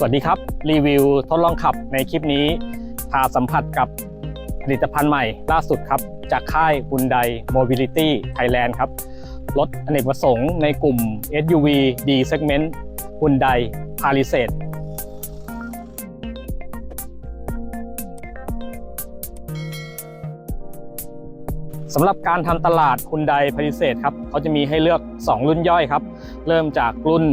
สวัสดีครับ รีวิวทดลองขับในคลิปนี้ พาสัมผัสกับผลิตภัณฑ์ใหม่ล่าสุดครับ จากค่าย Hyundai Mobility Thailand ครับ รถอเนกประสงค์ในกลุ่ม SUV D segment Hyundai Palisade สำหรับการทำตลาด Hyundai Palisade ครับเขาจะมีให้เลือก 2 รุ่นย่อยครับ เริ่มจากรุ่น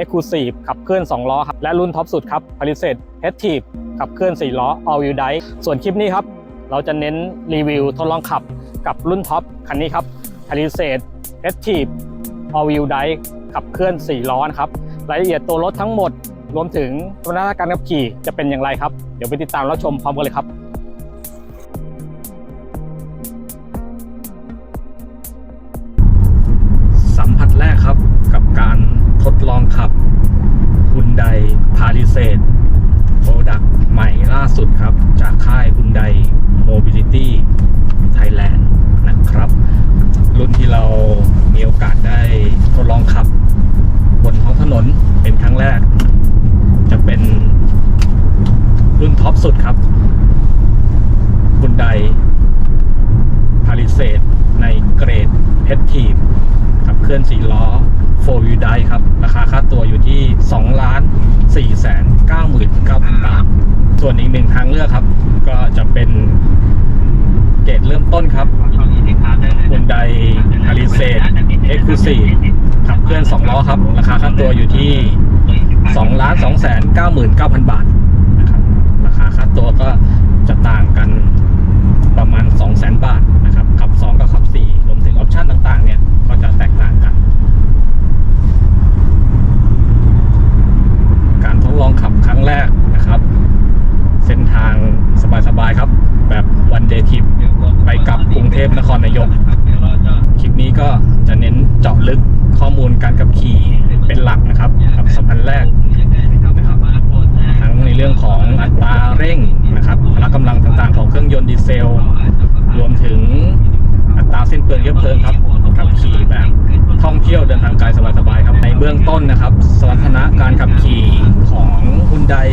Exclusive ขับเคลื่อน 2 ล้อครับและรุ่นท็อปสุดครับ Palisade Active ขับเคลื่อน 4 ล้อ All Wheel Drive ส่วนคลิปนี้ครับ เราจะเน้นรีวิวทดลองขับกับรุ่นท็อปคันนี้ครับ Palisade Active All Wheel Drive ขับเคลื่อน 4 ล้อนะครับรายละเอียดตัวรถทั้งหมด รวมถึงสมรรถนะการขับขี่จะเป็นอย่างไรครับ เดี๋ยวไปติดตามรับชมพร้อมกันเลยครับ อกาสได้ทดลองขับบนท้องถนนเป็นครั้งแรก จะเป็นรุ่นท็อปสุดครับ Hyundai Palisade ในเกรด Active ขับเคลื่อน4ล้อ4 wheel drive ครับ ราคาค่าตัวอยู่ที่2ล้าน4แสน99,000บาทส่วนอีกหนึ่งทางเลือกครับ ก็จะเป็น เกรดเริ่มต้นครับ Hyundai Palisade Exclusive ขับเคลื่อน 2 ล้อครับ ราคาค่าตัวอยู่ที่2ล้าน2แสน99,000 บาทนะครับราคาค่าตัวก็จะต่างกันประมาณ 200,000 บาทนะครับขับ 2 กับขับ 4 รวมถึงออปชันต่างๆเนี่ย ก็จะแตกต่างกัน การทดลองขับครั้งแรกนะครับ เส้นทางสบายๆครับ แบบวันเดย์ทริปไปกลับกรุงเทพนครนายก คลิปนี้ก็จะเน้นเจาะลึกข้อมูลการขับขี่เป็นหลักนะครับกับสัมพันธ์แรกนะครับทั้งในเรื่องของอัตราเร่งนะครับพละ กำลังต่างๆของเครื่องยนต์ดีเซล รวมถึงอัตราสิ้นเปลืองเชื้อเพลิงครับขับขี่แบบท่องเที่ยวเดินทางไกลสบายๆครับ ในเบื้องต้นนะครับสมรรถนะการขับขี่ของ Hyundai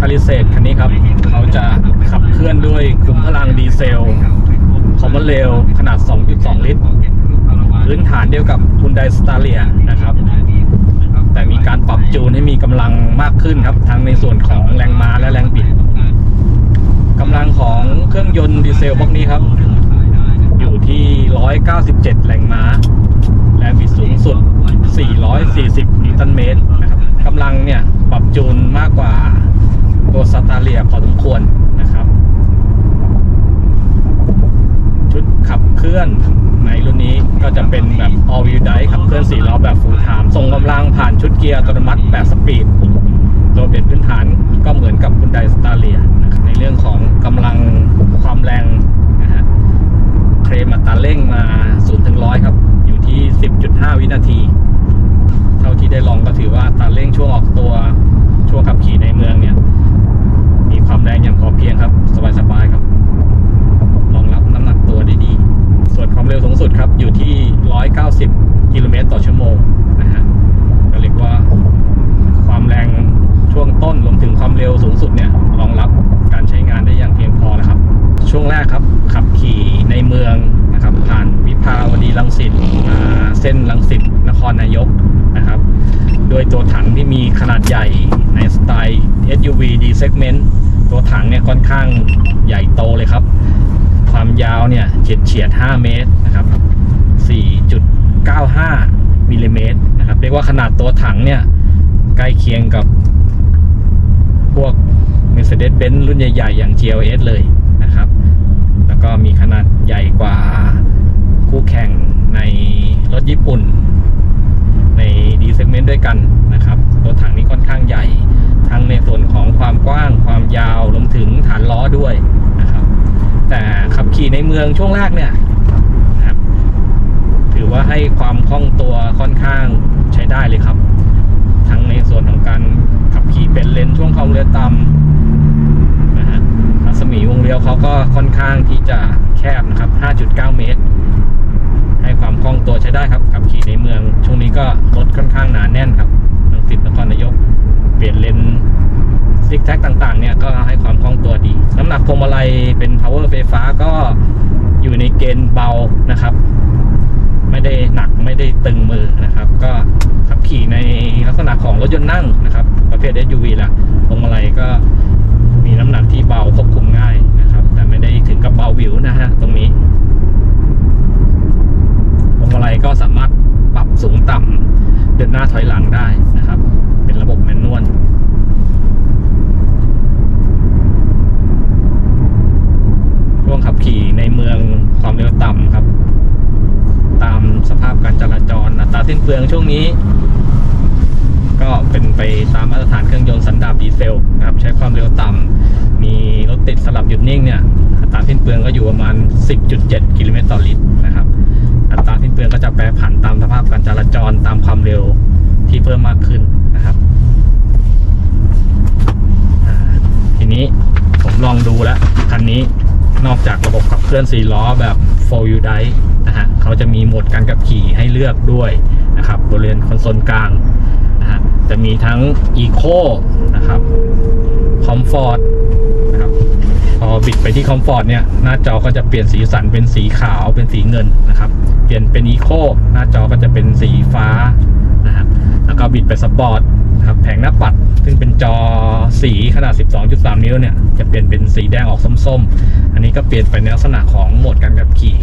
พาริเซตคันนี้ครับ เขาจะขับเคลื่อนด้วยคุมพลังดีเซล คอมมอนเรลขนาด 2.2 ลิตร พื้นฐานเดียวกับ Hyundai Staria นะครับ แต่มีการปรับจูนให้มีกำลังมากขึ้นครับ ทั้งในส่วนของแรงบิดกำลังของเครื่องยนต์ดีเซลพวกนี้ครับ อยู่ที่ 197 แรงม้าแรงบิดสูงสุด 440 นิวตันเมตรนะครับกำลังเนี่ย ปรับจูนมากกว่าตัวสตาเลียพอสมควรนะครับ ชุดขับเคลื่อนในรุ่นนี้ก็จะเป็นแบบ all wheel drive ขับเคลื่อน4ล้อแบบ full time ส่งกำลังผ่านชุดเกียร์อัตโนมัติ 8 สปีดโดยเป็นพื้นฐานก็เหมือนกับ Hyundai Staria นะครับในเรื่องของกำลังความแรง มอัตราเร่งมา0ถึง100 ครับ อยู่ที่ 10.5 วินาที เท่าที่ได้ลองก็ถือว่าตาเร่งช่วงออกตัวช่วงขับขี่ในเมืองเนี่ย มีความแรงอย่างพอเพียงครับ สบายๆครับ รองรับน้ำหนักตัวได้ดี ส่วนความเร็วสูงสุดครับ อยู่ที่ 190 กิโลเมตรต่อชั่วโมงนะฮะก็เรียกว่าความแรงช่วงต้นรวมถึงความเร็วสูงสุดเนี่ย รองรับการใช้งานได้อย่างเพียงพอนะครับ ช่วงแรกครับ ขับขี่ในเมืองนะครับ ผ่านวิภาวดีรังสิตมาเส้นรังสิตนครนายกนะครับ โดยตัวถังที่มีขนาดใหญ่ในสไตล์ SUV D segment ตัวถังเนี่ยค่อน ข้างใหญ่โตเลยครับ ความยาวเนี่ยเฉียดเฉียด 5 เมตรนะครับ 4.95มิลลิเมตรนะครับ เรียกว่าขนาดตัวถังเนี่ย ใกล้เคียงกับพวก Mercedes-Benz รุ่นใหญ่ ๆ อย่าง GLS เลยนะครับ แล้วก็มีขนาดใหญ่กว่าคู่แข่งในรถญี่ปุ่น ใน D segment ด้วยกันนะครับ ตัวถังนี้ค่อนข้างใหญ่ ทั้งในส่วนของความกว้าง ยาวรวมถึงฐานล้อด้วยนะครับ แต่ขับขี่ในเมืองช่วงแรกเนี่ยนะครับถือว่าให้ความคล่องตัวค่อนข้างใช้ได้เลยครับ ทั้งในส่วนของการขับขี่เป็นเลนช่วงความเร็วต่ำนะฮะรัศมีวงเลี้ยวเขาก็ค่อนข้างที่จะแคบนะครับ 5.9 เมตร ให้ความคล่องตัวใช้ได้ครับขับขี่ในเมือง ช่วงนี้ก็รถค่อนข้างหนาแน่นครับลังสิตนครนายก เปลี่ยนเลน ซิกแท็กต่างๆ เนี่ยก็ให้ความคล่องตัวดี น้ำหนักพวงมาลัยเป็น power ไฟฟ้าก็อยู่ในเกณฑ์เบานะครับ ไม่ได้หนักไม่ได้ตึงมือนะครับ ก็ขับขี่ในลักษณะของรถยนต์นั่งนะครับ ประเภท SUV ละพวงมาลัยก็มีน้ำหนักที่เบาควบคุมง่ายนะครับ แต่ไม่ได้ถึงกับเบาวิวนะฮะตรงนี้พวงมาลัยก็สามารถปรับสูงต่ำเดินหน้าถอยหลังได้นะครับ เป็นระบบแมนนวล ช่วงขับขี่ในเมืองความเร็วต่ำครับ ตามสภาพการจราจรอัตราสิ้นเปลืองช่วงนี้ ก็เป็นไปตามมาตรฐานเครื่องยนต์สันดาปดีเซลนะครับ ใช้ความเร็วต่ำมีรถติดสลับหยุดนิ่งเนี่ยอัตราสิ้นเปลืองก็อยู่ประมาณ 10.7 กิโลเมตรต่อลิตรนะครับ อัตราสิ้นเปลืองก็จะแปรผันตามสภาพการจราจรตามความเร็วที่เพิ่มมากขึ้นนะครับทีนี้ผมลองดูแล้วคันนี้ นอกจากระบบขับเคลื่อน4ล้อแบบ4 wheel drive นะฮะเขาจะมีโหมดการขับขี่ให้เลือกด้วยนะครับบริเวณคอนโซลกลางนะฮะจะมีทั้ง Eco นะครับ Comfort นะครับพอบิดไปที่คอมฟอร์ตเนี่ยหน้าจอก็จะเปลี่ยนสีสันเป็นสีขาวเป็นสีเงินนะครับ เปลี่ยนเป็นอีโคหน้าจอก็จะเป็นสีฟ้านะครับแล้วก็บิดไปสปอร์ตนะครับแผงหน้าปัดซึ่งเป็นจอสีขนาด 12.3 นิ้วเนี่ย จะเปลี่ยนเป็นสีแดงออกส้ม อันนี้ก็เปลี่ยนไปในลักษณะของโหมดการขับขี่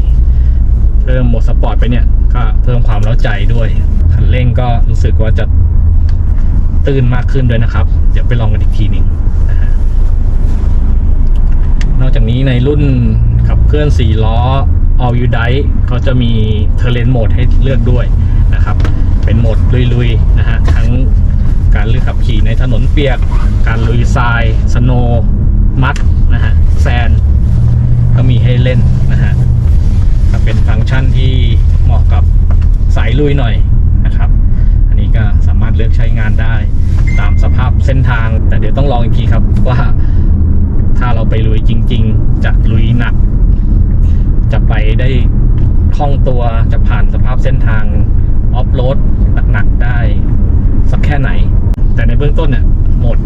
เพิ่มโหมดสปอร์ตไปเนี่ยก็เพิ่มความเร้าใจด้วยคันเร่งก็รู้สึกว่าจะตื่นมากขึ้นด้วยนะครับ เดี๋ยวไปลองกันอีกทีหนึ่งนะฮะนอกจากนี้ในรุ่นขับเคลื่อน 4 ล้อ All Wheel Drive เขาจะมี Terrain Mode ให้เลือกด้วยนะครับ เป็นโหมดลุยๆนะฮะทั้งการเลือกขับขี่ในถนนเปียก การลุยทราย สโนว์มัดนะฮะแซน ก็มีให้เล่นนะฮะก็เป็นฟังก์ชันที่เหมาะกับสายลุยหน่อยนะครับ อันนี้ก็สามารถเลือกใช้งานได้ตามสภาพเส้นทาง แต่เดี๋ยวต้องลองอีกทีครับว่าถ้าเราไปลุยจริง ๆ จะลุยหนัก จะไปได้คล่องตัวจะผ่านสภาพเส้นทางออฟโรดหนักๆได้ สักแค่ไหน แต่ในเบื้องต้นเนี่ยโหมด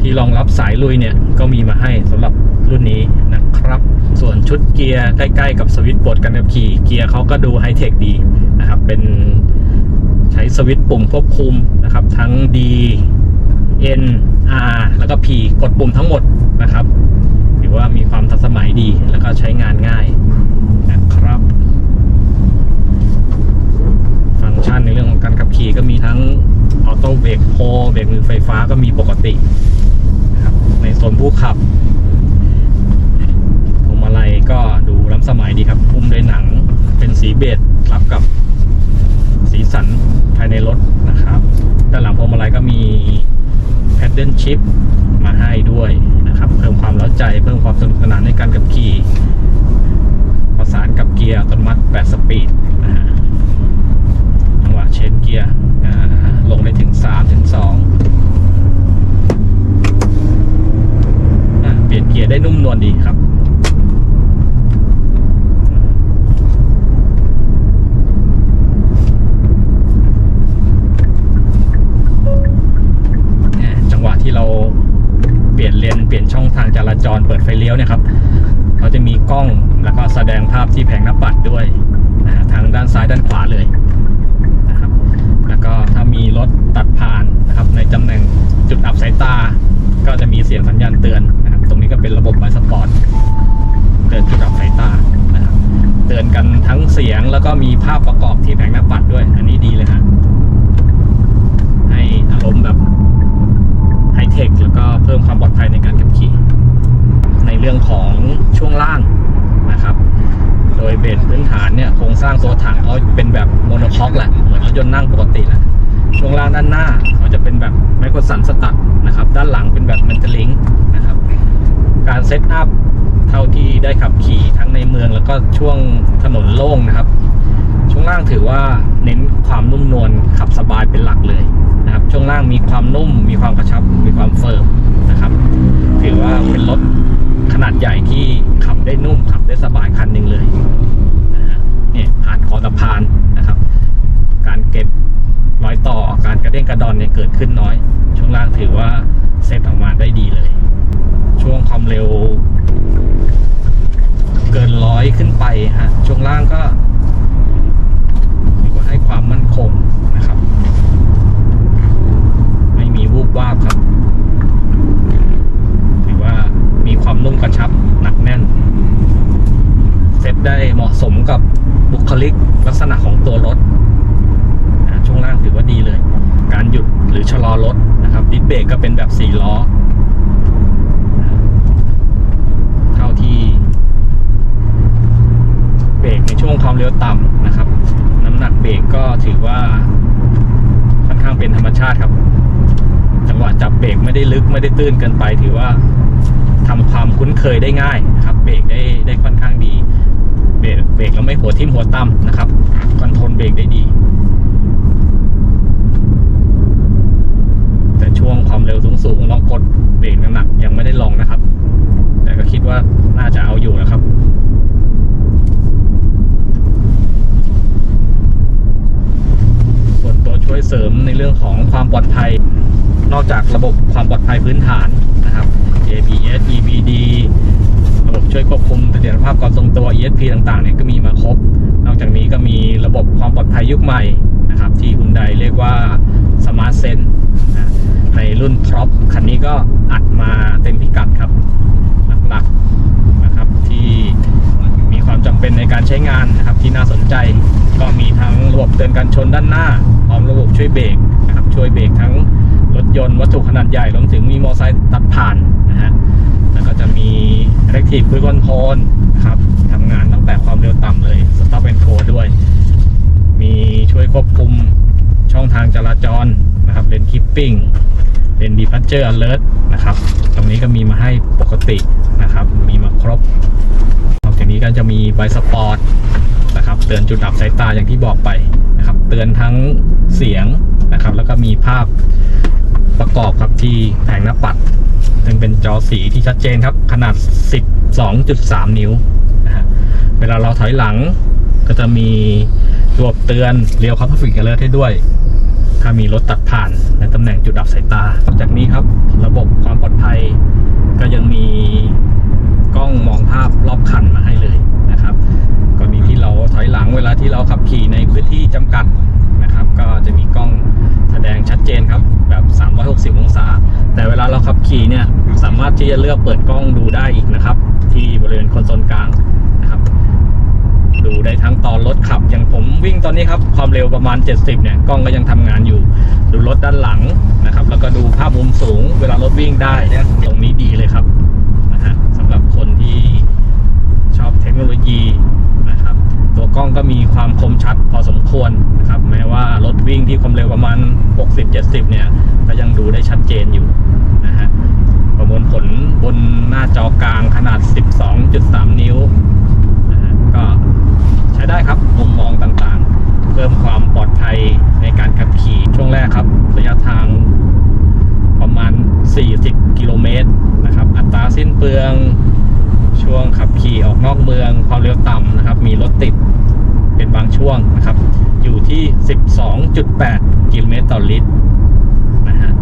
ที่รองรับสายลุยเนี่ยก็มีมาให้สำหรับรุ่นนี้นะครับ ส่วนชุดเกียร์ใกล้ๆกับสวิตช์บดการขับขี่เกียร์เขาก็ดูไฮเทคดีนะครับ เป็นใช้สวิตช์ปุ่มควบคุมนะครับ ทั้ง D N R แล้วก็ P กดปุ่มทั้งหมดนะครับถือว่ามีความทันสมัยดีแล้วก็ใช้งานง่ายนะครับ ฟังก์ชันในเรื่องของการขับขี่ก็มีทั้ง ออโต้เบรกโฮเบรกมือไฟฟ้าก็มีปกตินะครับในโซนผู้ขับพวงมาลัยก็ดูล้ำสมัยดีครับหุ้มด้วยหนังเป็นสีเบจรับกับสีสันภายในรถนะครับ ด้านหลังพวงมาลัยก็มีแพดเดิลชิปมาให้ด้วยนะครับ เพิ่มความเร้าใจเพิ่มความสนุกสนานในการขับขี่ประสานกับเกียร์อัตโนมัติ 8 สปีดนะฮะจังหวะเชนเกียร์ ลงได้ถึง3ถึง2อะเปลี่ยนเกียร์ได้นุ่มนวลดีครับเนี่จังหวะที่เราเปลี่ยนเลนเปลี่ยนช่องทางจราจรเปิดไฟเลี้ยวเนี่ยครับเขาจะมีกล้องแล้วก็แสดงภาพที่แผงหน้าปัดด้วยทั้งด้านซ้ายด้านขวาเลย ก็ถ้ามีรถตัดผ่านนะครับ ในตำแหน่งจุดอับสายตา ก็จะมีเสียงสัญญาณเตือนนะครับ ตรงนี้ก็เป็นระบบไบสปอร์ตเตือนจุดอับสายตานะครับ เตือนกันทั้งเสียงแล้วก็มีภาพประกอบที่แผงหน้าปัดด้วย อันนี้ดีเลยฮะให้อารมณ์แบบไฮเทคแล้วก็เพิ่มความปลอดภัยในการขับขี่ ในเรื่องของช่วงล่างนะครับ โดยเบส พื้นฐานเนี่ยโครงสร้างตัวถังเขาเป็นแบบโมโนคอกแหละเหมือนรถยนต์นั่งปกติแหละช่วงล่างด้านหน้าเขาจะเป็นแบบไมโครสันสตัดนะครับ ด้านหลังเป็นแบบมันจะลิงนะครับ การเซตอัพเท่าที่ได้ขับขี่ทั้งในเมืองแล้วก็ช่วงถนนโล่งนะครับ ช่วงล่างถือว่าเน้นความนุ่มนวลขับสบายเป็นหลักเลยนะครับ ช่วงล่างมีความนุ่ม มีความกระชับ มีความเฟิร์มนะครับ ถือว่าเป็นรถขนาดใหญ่ที่ขับได้นุ่มขับได้สบายคันหนึ่งเลย นี่ผ่านคอสะพานนะครับ การเก็บรอยต่อการกระเด้งกระดอนเนี่ยเกิดขึ้นน้อยชช่วงล่างถือว่าเซตออกมาได้ดีเลย ช่วงความเร็ว เกินร้อยขึ้นไปฮะช่วงล่างก็ถือว่าให้ความมั่นคงนะครับ ไม่มีวูบวาบครับถือว่ามีความนุ่มกระชับหนักแน่น เซตได้เหมาะสมกับ บุคลิกลักษณะของตัวรถช่วงล่างถือว่าดีเลย การหยุดหรือชะลอรถนะครับดิสเบรกก็เป็นแบบ4ล้อเท่าที่เบรกในช่วงความเร็วต่ำนะครับ น้ำหนักเบรกก็ถือว่าค่อนข้างเป็นธรรมชาติครับ จังหวะจับเบรกไม่ได้ลึกไม่ได้ตื้นเกินไป ถือว่าทำความคุ้นเคยได้ง่ายครับเบรกได้ได้ค่อนข้างดี เบรกเบรกแล้วไม่หัวทิ่มหัวต่ำนะครับคอนโทรลเบรกได้ดี แต่ช่วงความเร็วสูงๆลองกดเบรกหนักๆยังไม่ได้ลองนะครับ แต่ก็คิดว่าน่าจะเอาอยู่นะครับส่วนตัวช่วยเสริมในเรื่องของความปลอดภัย นอกจากระบบความปลอดภัยพื้นฐานนะครับ ABS EBD ช่วยควบคุมเสถียรภาพการทรงตัว ESP ต่างๆเนี่ยก็มีมาครบ นอกจากนี้ก็มีระบบความปลอดภัยยุคใหม่นะครับ ที่ฮุนไดเรียกว่า Smart Sense นะในรุ่น Trop คันนี้ก็อัดมาเต็มพิกัดครับ หลักๆนะครับที่มีความจำเป็นในการใช้งานนะครับที่น่าสนใจก็มีทั้งระบบเตือนการชนด้านหน้าพร้อมระบบช่วยเบรกนะครับช่วยเบรกทั้งรถยนต์วัตถุขนาดใหญ่รวมถึงมีมอเตอร์ไซค์ตัดผ่านนะฮะแล้วก็จะมี Electric Cruise Control ครับทำงานตั้งแต่ความเร็วต่ำเลย Stop and Go ด้วย มีช่วยควบคุมช่องทางจราจรนะครับเลนคิปปิ้งเป็น Departure Alert นะครับ ตรงนี้ก็มีมาให้ปกตินะครับ มีมาครบนอกจากนี้ก็จะมีใบสปอร์ตนะครับเตือนจุดดับสายตาอย่างที่บอกไปนะครับ เตือนทั้งเสียงนะครับ แล้วก็มีภาพ ประกอบครับที่แผงหน้าปัดซึ่งเป็นจอสีที่ชัดเจนครับ ขนาด 12.3 นิ้วนะฮะเวลาเราถอยหลังก็จะมีระบบเตือนเรียวคัพฟิกเอเลอร์ให้ด้วย ถ้ามีรถตัดผ่านในตำแหน่งจุดดับสายตานอกจากนี้ครับ ระบบความปลอดภัย ก็ยังมีกล้องมองภาพรอบคันมาให้เลยนะครับกรณีที่เราถอยหลังเวลาที่เราขับขี่ในพื้นที่จำกัดนะครับ ก็จะมี เจนครับแบบ 360 องศา แต่เวลาเราขับขี่เนี่ยสามารถที่จะเลือกเปิดกล้องดูได้อีกนะครับ ที่บริเวณคอนโซลกลางนะครับ ดูได้ทั้งตอนรถขับอย่างผมวิ่งตอนนี้ครับ ความเร็วประมาณ 70 เนี่ยกล้องก็ยังทำงานอยู่ ดูรถด้านหลังนะครับ แล้วก็ดูภาพมุมสูง เวลารถวิ่งได้ตรงนี้ดีเลยครับนะฮะสำหรับคนที่ชอบเทคโนโลยี ตัวกล้องก็มีความคมชัดพอสมควรนะครับ แม้ว่ารถวิ่งที่ความเร็วประมาณ 60-70 เนี่ย ก็ยังดูได้ชัดเจนอยู่นะฮะ ประมวลผลบนหน้าจอกลางขนาด 12.3 นิ้วนะฮะก็ใช้ได้ครับ มุมมองต่างๆ เพิ่มความปลอดภัยในการขับขี่ช่วงแรกครับ ระยะทางประมาณ 40 กิโลเมตรนะครับ อัตราสิ้นเปลือง ช่วงขับขี่ออกนอกเมือง ความเร็วต่ำนะครับ มีรถติดเป็นบางช่วงนะครับ อยู่ที่ 12.8 กิโลเม ต่อลิตรนะฮะ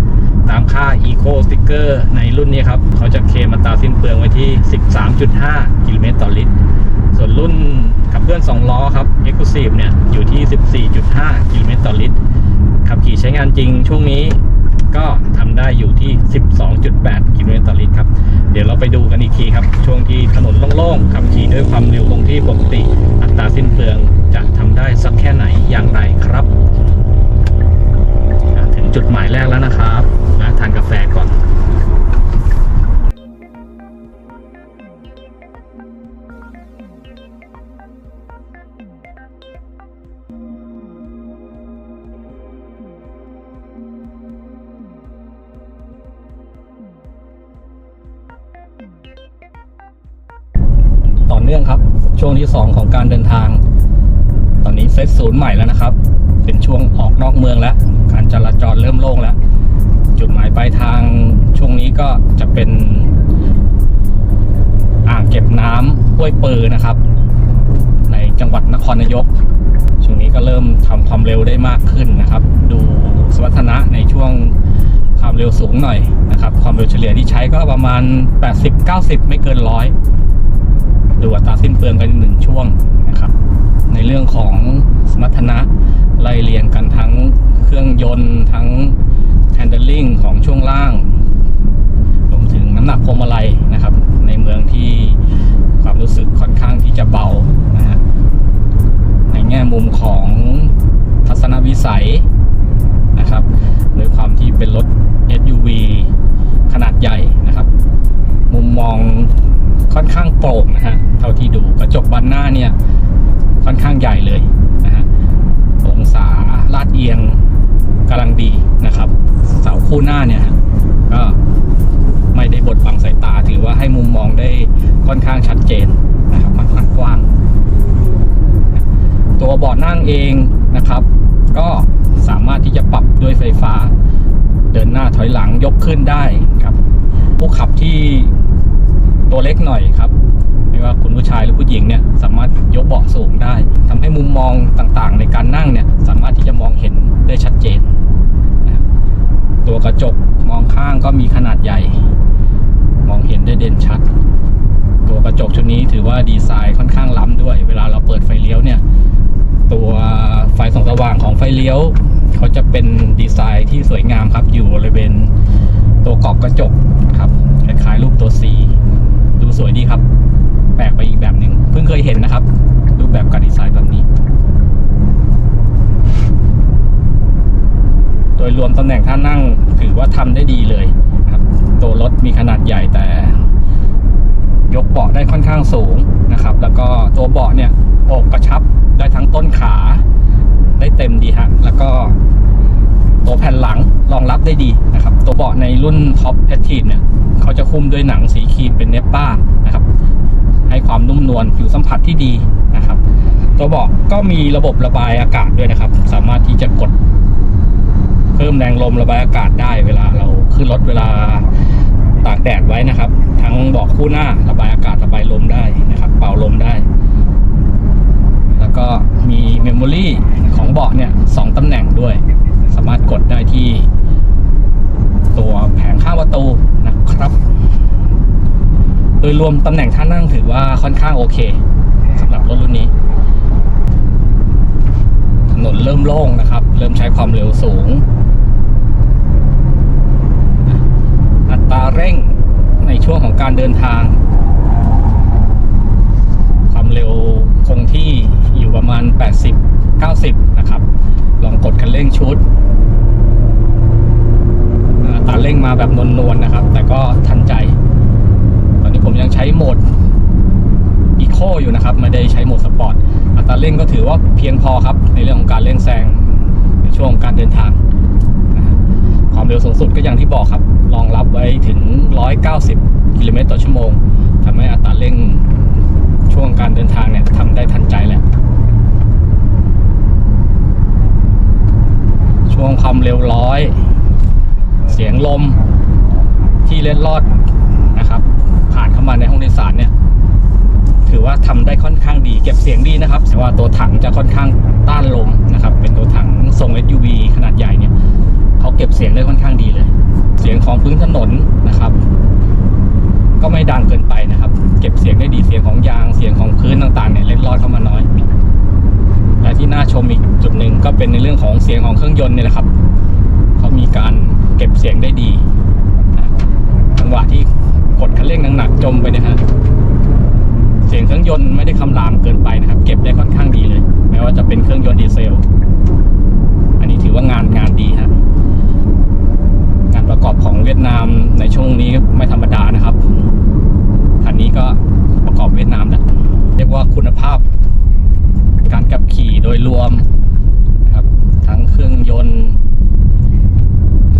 ตามค่า Eco Sticker ในรุ่นนี้ครับ เขาจะเคลมอัตราสิ้นเปลืองไว้ที่ 13.5 กิโลเมตรต่อลิตร ส่วนรุ่นขับเคลื่อน 2 ล้อครับ Exclusive เนี่ย อยู่ที่ 14.5 กิโลเมตรต่อลิตร ขับขี่ใช้งานจริงช่วงนี้ก็ทำได้อยู่ที่ 12.8 กิโลเมตรต่อลิตรครับ เดี๋ยวเราไปดูกันอีกทีครับ ช่วงที่ถนนโล่งๆ ขับขี่ด้วยความเร็วคงที่ปกติ อัตราสิ้นเปลืองจะทำได้สักแค่ไหน 2 ของการเดินทาง ตอนนี้เซตศูนย์ใหม่แล้วนะครับ เป็นช่วงออกนอกเมืองแล้ว การจราจรเริ่มโล่งแล้ว จุดหมายปลายทางช่วงนี้ก็จะเป็น อ่างเก็บน้ำห้วยปือนะครับ ในจังหวัดนครนายก ช่วงนี้ก็เริ่มทำความเร็วได้มากขึ้นนะครับ ดูสมรรถนะในช่วงความเร็วสูงหน่อยนะครับ ความเร็วเฉลี่ยที่ใช้ก็ประมาณ 80-90 ไม่เกินร้อย ดูอัตราสิ้นเปลืองกันหนึ่งช่วงนะครับ ในเรื่องของสมรรถนะไล่เรียงกันทั้งเครื่องยนต์ทั้ง handling ของช่วงล่างรวมถึงน้ำหนักพวงมาลัยนะครับ ในเมืองที่ความรู้สึกค่อนข้างที่จะเบานะฮะในแง่มุมของทัศนวิสัยนะครับโดยความที่เป็นรถ SUV ขนาดใหญ่นะครับ มุมมอง ค่อนข้างโปร่งนะฮะเท่าที่ดูกระจกบานหน้าเนี่ยค่อนข้างใหญ่เลยนะฮะองศาลาดเอียงกำลังดีนะครับ เสาคู่หน้าเนี่ยก็ไม่ได้บดบังสายตาถือว่าให้มุมมองได้ค่อนข้างชัดเจนนะครับค่อนข้างกว้าง ตัวเบาะนั่งเองนะครับ ก็สามารถที่จะปรับด้วยไฟฟ้า เดินหน้าถอยหลังยกขึ้นได้ครับ ผู้ขับที่ ตัวเล็กหน่อยครับไม่ว่าคุณผู้ชายหรือผู้หญิงเนี่ยสามารถยกเบาะสูงได้ทำให้มุมมองต่างๆ ในการนั่งเนี่ยสามารถที่จะมองเห็นได้ชัดเจน ตัวกระจกมองข้างก็มีขนาดใหญ่ มองเห็นได้เด่นชัด ตัวกระจกชุดนี้ถือว่าดีไซน์ค่อนข้างล้ำด้วย เวลาเราเปิดไฟเลี้ยวเนี่ยตัวไฟส่องสว่างของไฟเลี้ยว เขาจะเป็นดีไซน์ที่สวยงามครับอยู่บริเวณตัวกรอบกระจกครับคล้ายๆรูปตัว C สวยดีครับ แปลกไปอีกแบบหนึ่งเพิ่งเคยเห็นนะครับ รูปแบบการดีไซน์แบบนี้ โดยรวมตำแหน่งท่านั่งถือว่าทำได้ดีเลยนะครับตัวรถมีขนาดใหญ่แต่ ยกเบาะได้ค่อนข้างสูงนะครับ แล้วก็ตัวเบาะเนี่ยอบกระชับได้ทั้งต้นขา ได้เต็มดีฮะแล้วก็ตัวแผ่นหลังรองรับได้ดีนะครับ ตัวเบาะในรุ่นท็อปแพททีเนี่ย เขาจะคุ้มด้วยหนังสีครีมเป็นเนปป้านะครับ ให้ความนุ่มนวลผิวสัมผัสที่ดีนะครับ ตัวเบาะก็มีระบบระบายอากาศด้วยนะครับ สามารถที่จะกด เพิ่มแรงลมระบายอากาศได้เวลาเราขึ้นรถเวลาตากแดดไว้นะครับ ทั้งเบาะคู่หน้าระบายอากาศระบายลมได้นะครับ เป่าลมได้ แล้วก็มีเมมโมรี่ของเบาะเนี่ยสองตำแหน่งด้วย สามารถกดได้ที่ ตัวแผงข้างประตู ครับ โดยรวมตำแหน่งท่านั่งถือว่าค่อนข้างโอเคสำหรับรถรุ่นนี้ ถนนเริ่มโล่งนะครับ เริ่มใช้ความเร็วสูง อัตราเร่งในช่วงของการเดินทาง ความเร็วคงที่อยู่ประมาณ 80 90 นะครับ ลองกดคันเร่งชุด ตาเร่งมาแบบนวลๆนะครับ แต่ก็ทันใจ ตอนนี้ผมยังใช้โหมดอีโคอยู่นะครับ ไม่ได้ใช้โหมดสปอร์ตอัตราเร่งก็ถือว่าเพียงพอครับ ในเรื่องของการเร่งแซงในช่วงการเดินทาง ความเร็วสูงสุดก็อย่างที่บอกครับ รองรับไว้ถึง 190 กิโลเมตรต่อชั่วโมงทำให้อัตราเร่งช่วงการเดินทางเนี่ยทำได้ทันใจแหละช่วงความเร็วร้อย เสียงลมที่เล็ดลอดนะครับ ผ่านเข้ามาในห้องโดยสารเนี่ย ถือว่าทำได้ค่อนข้างดี เก็บเสียงดีนะครับแต่ว่าตัวถังจะค่อนข้างต้านลมนะครับ เป็นตัวถังทรง SUV ขนาดใหญ่เนี่ยเขาเก็บเสียงได้ค่อนข้างดีเลย เสียงของพื้นถนนนะครับ ก็ไม่ดังเกินไปนะครับ เก็บเสียงได้ดีเสียงของยางเสียงของพื้นต่างๆเนี่ยเล็ดลอดเข้ามาน้อย และที่น่าชมอีกจุดหนึ่งก็เป็นในเรื่องของเสียงของเครื่องยนต์เนี่ยแหละครับ เขามีการเก็บเสียงได้ดีจังหวะที่กดคันเร่งหนักๆจมไปนี่ยฮะเสียงเครื่องยนต์ไม่ได้คำรามเกินไปนะครับ เก็บได้ค่อนข้างดีเลยแม้ว่าจะเป็นเครื่องยนต์ดีเซล อันนี้ถือว่างานงานดีฮะงานประกอบของเวียดนามในช่วงนี้ไม่ธรรมดานะครับคันนี้ก็ประกอบเวียดนามแหละเรียกว่าคุณภาพ การขับขี่โดยรวมนะครับ ทั้งเครื่องยนต์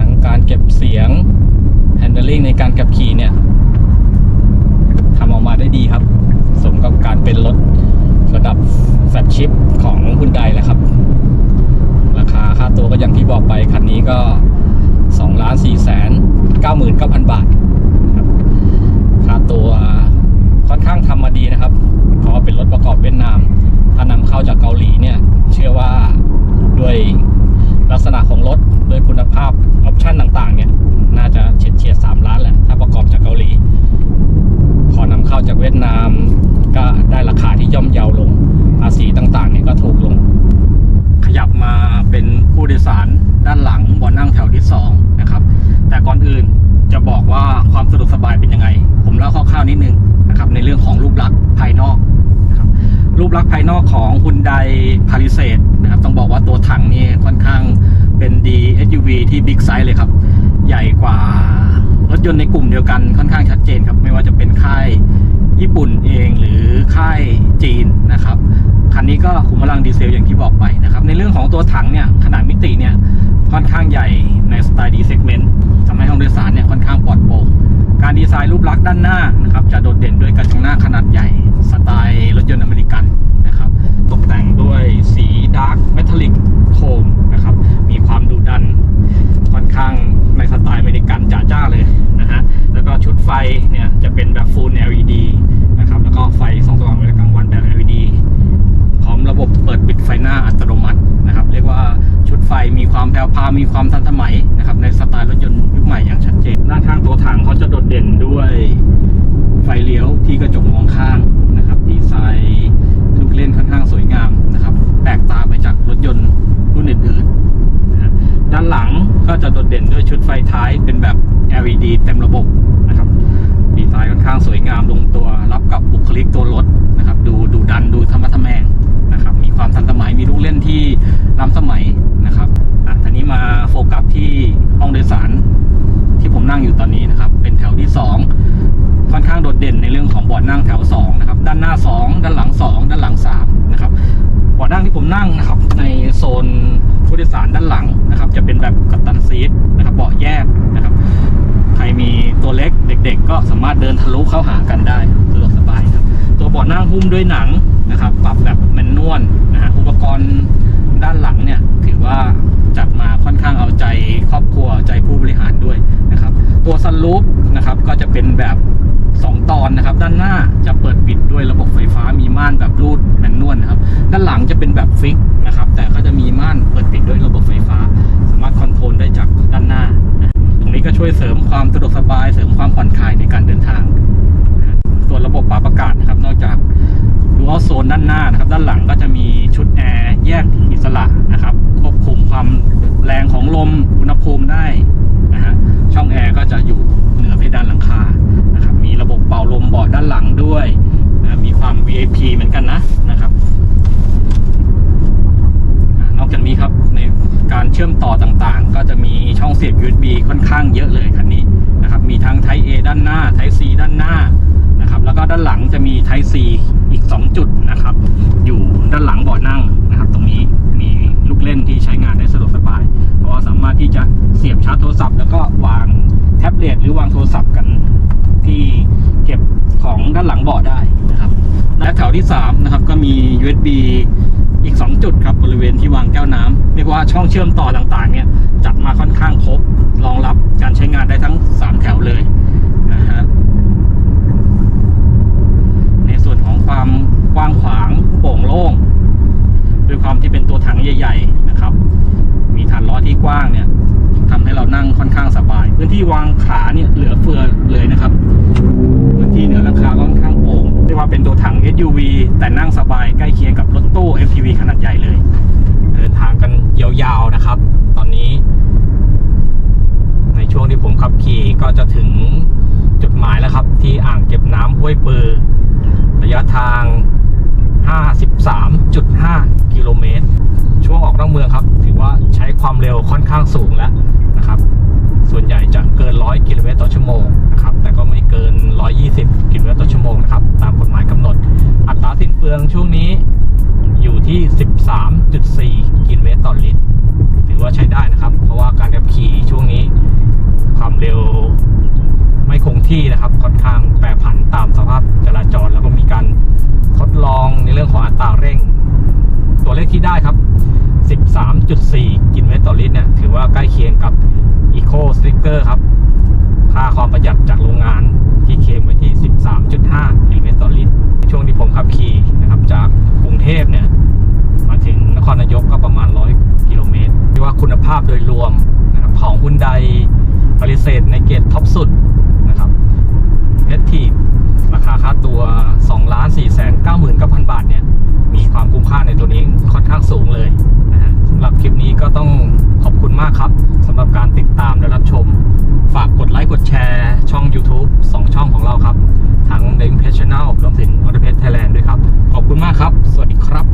ทั้งการเก็บเสียง handling ในการขับขี่เนี่ยทำออกมาได้ดีครับ สมกับการเป็นรถระดับแฟลชิพของคุณไดแหละครับ ราคาค่าตัวก็อย่างที่บอกไปคันนี้ก็2ล้าน4แสน99,000 บาทครับค่าตัวค่อนข้างทำมาดีนะครับเพราะเป็นรถประ จากเวียดนามก็ได้ราคาที่ย่อมเยาวลง ภาษีต่างๆเนี่ยก็ถูกลง ขยับมาเป็นผู้โดยสารด้านหลังบนนั่งแถวที่2นะครับแต่ก่อนอื่นจะบอกว่าความสะดวกสบายเป็นยังไง ผมเล่าคร่าวๆนิดนึงนะครับในเรื่องของรูปลักษณ์ภายนอกรูปลักษณ์ภายนอกของฮุนไดพาริเซตนะครับต้องบอกว่าตัวถังนี่ค่อนข้างเป็น D SUV ที่บิ๊กไซส์เลยครับ ใหญ่กว่ารถยนต์ในกลุ่มเดียวกันค่อนข้างชัดเจนครับ ไม่ว่าจะเป็นค่าย ญี่ปุ่นเองหรือค่ายจีนนะครับคันนี้ก็ขุมพลังดีเซลอย่างที่บอกไปนะครับในเรื่องของตัวถังเนี่ยขนาดมิติเนี่ยค่อนข้างใหญ่ในสไตล์ D segment ทำให้ห้องโดยสารเนี่ยค่อนข้างปลอดโปร่งการดีไซน์รูปลักษณ์ด้านหน้านะครับจะโดดเด่นด้วยกระจังหน้าขนาดใหญ่ สไตล์รถยนต์อเมริกันนะครับตกแต่งด้วยสีดาร์กเมทัลลิกโคมนะครับมีความดุดันค่อนข้างในสไตล์อเมริกันจ๋าจ้าเลย นะฮะ แล้วก็ชุดไฟเนี่ยจะเป็นแบบ Full LED นะครับ แล้วก็ไฟส่องสว่างเวลากลางวันแบบ LED พร้อมระบบเปิดปิดไฟหน้าอัตโนมัตินะครับ เรียกว่าชุดไฟมีความแผ่วพามีความทันสมัยนะครับ ในสไตล์รถยนต์ยุคใหม่อย่างชัดเจน ด้านข้างตัวถังเขาจะโดดเด่นด้วยไฟเลี้ยวที่กระจกมองข้างนะครับ ดีไซน์ลูกเล่นค่อนข้างสวยงามนะครับ แตกตาไปจากรถยนต์รุ่นอื่นๆ ด้านหลังก็จะโดดเด่นด้วยชุดไฟท้ายเป็นแบบ LED เต็มระบบนะครับ ดีไซน์ค่อนข้างสวยงามลงตัวรับกับบุคลิกตัวรถนะครับ ดูดูดันดูธรรมะทแมงนะครับ มีความทันสมัยมีลูกเล่นที่ล้ำสมัยนะครับอะทีนี้มาโฟกัสที่ห้องโดยสารที่ผมนั่งอยู่ตอนนี้นะครับ เป็นแถวที่ 2 ค่อนข้างโดดเด่นในเรื่องของเบาะนั่งแถว2นะครับ ด้านหน้า 2 ด้านหลัง 2 ด้านหลัง3นะครับเบาะนั่งที่ผมนั่งนะครับในโซน ผู้โดยสารด้านหลังนะครับ จะเป็นแบบกัปตันซีทนะครับเบาะแยกนะครับ ใครมีตัวเล็กเด็ก ๆ ก็สามารถเดินทะลุเข้าหากันได้สะดวกสบายครับ ตัวเบาะนั่งหุ้มด้วยหนังนะครับ ปรับแบบแมนนวลนะฮะอุปกรณ์ด้านหลังเนี่ยถือว่าจัดมาค่อนข้างเอาใจครอบครัวใจผู้บริหารด้วยนะครับ ตัวซันรูฟนะครับก็จะเป็นแบบ 2 ตอนนะครับ ด้านหน้าจะเปิดปิดด้วยระบบไฟฟ้ามีม่านแบบรูดแมนนวลนะครับ ด้านหลังจะเป็นแบบฟิกนะครับ แต่ก็จะมีม่านเปิดปิด นี้ก็ช่วยเสริมความสะดวกสบาย เสริมความผ่อนคลายในการเดินทาง ส่วนระบบปรับอากาศนะครับ นอกจากดูอัลโซนด้านหน้านะครับ ด้านหลังก็จะมีชุดแอร์แยกอิสระนะครับควบคุมความแรงของลมอุณหภูมิได้นะฮะช่องแอร์ก็จะอยู่เหนือเพดานหลังคานะครับ มีระบบเป่าลมเบาะด้านหลังด้วยนะมีความ VIP เหมือนกันนะนะครับ นอกจากนี้ครับใน การเชื่อมต่อต่างๆ ก็จะมีช่องเสียบ USB ค่อนข้างเยอะเลยคันนี้นะครับ มีทั้ง Type A ด้านหน้า Type C ด้านหน้านะครับ แล้วก็ด้านหลังจะมี Type C อีก 2 จุดนะครับ อยู่ด้านหลังเบาะนั่งนะครับ ตรงนี้มีลูกเล่นที่ใช้งานได้สะดวกสบาย เพราะว่าสามารถที่จะเสียบชาร์จโทรศัพท์ แล้วก็วางแท็บเล็ตหรือวางโทรศัพท์กันที่เก็บของด้านหลังเบาะได้นะครับและแถวที่3นะครับก็มี USB อีก 2 จุดครับบริเวณที่วางแก้วน้ำเรียกว่าช่องเชื่อมต่อต่างๆ เนี่ยจัดมาค่อนข้างครบรองรับการใช้งานได้ทั้ง 3 แถวเลยนะฮะในส่วนของความกว้างขวางโปร่งโล่งด้วยความที่เป็นตัวถังใหญ่ ๆ นะครับ มีฐานล้อที่กว้างเนี่ยทำให้เรานั่งค่อนข้างสบาย พื้นที่วางขาเนี่ยเหลือเฟือเลยนะครับ พื้นที่เหนือหลังคาค่อนข้างโปร่ง รียกว่าเป็นตัวถัง SUV แต่นั่งสบายใกล้เคียงกับรถตู้ MPV ขนาดใหญ่เลย เดินทางกันยาวๆนะครับ ตอนนี้ ในช่วงที่ผมขับขี่ก็จะถึงจุดหมายแล้วครับ ที่อ่างเก็บน้ำห้วยปือ ระยะทาง 53.5 กิโลเมตร ช่วงออกนอกเมืองครับ ถือว่าใช้ความเร็วค่อนข้างสูงแล้วนะครับ ส่วนใหญ่จะเกิน 100 กิโลเมตรต่อชั่วโมง ครับ แต่ก็ไม่เกิน 120 กิโลเมตรต่อชั่วโมงนะครับ ตามกฎหมายกำหนด อัตราสิ้นเปลืองช่วงนี้อยู่ที่ 13.4 กิโลเมตรต่อลิตร ถือว่าใช้ได้นะครับ เพราะว่าการขับขี่ช่วงนี้ ความเร็วไม่คงที่นะครับ ค่อนข้างแปรผันตามสภาพจราจร แล้วก็มีการทดลองในเรื่องของอัตราเร่ง ตัวเลขที่ได้ครับ 13.4 กิโลเมตรต่อลิตรเนี่ย ถือว่าใกล้เคียงกับ Eco Sticker ครับ ค่าความประหยัดจากโรงงานที่เคมไว้ที่ 13.5 กิโลเมตรต่อลิตร ช่วงที่ผมขับขี่นะครับจากกรุงเทพเนี่ยมาถึงนครนายกก็ประมาณ 100 กิโลเมตรที่ว่าคุณภาพโดยรวมนะครับของฮุนใดบริเซตในเกรดท็อปสุดนะครับเพชรทีราคาค่าตัว 2 ล้าน 4 แสน9 0 0บบาทเนี่ย มีความคุ้มค่าในตัวนี้ค่อนข้างสูงเลยนะฮะสำหรับคลิปนี้ก็ต้องขอบคุณมากครับสำหรับการติดตามและรับชม ฝากกดไลค์กดแชร์ช่อง YouTube 2 ช่องของเราครับ ทั้ง The Impress Channel รวมถึง a u t o p e t Thailand ด้วยครับ ขอบคุณมากครับ สวัสดีครับ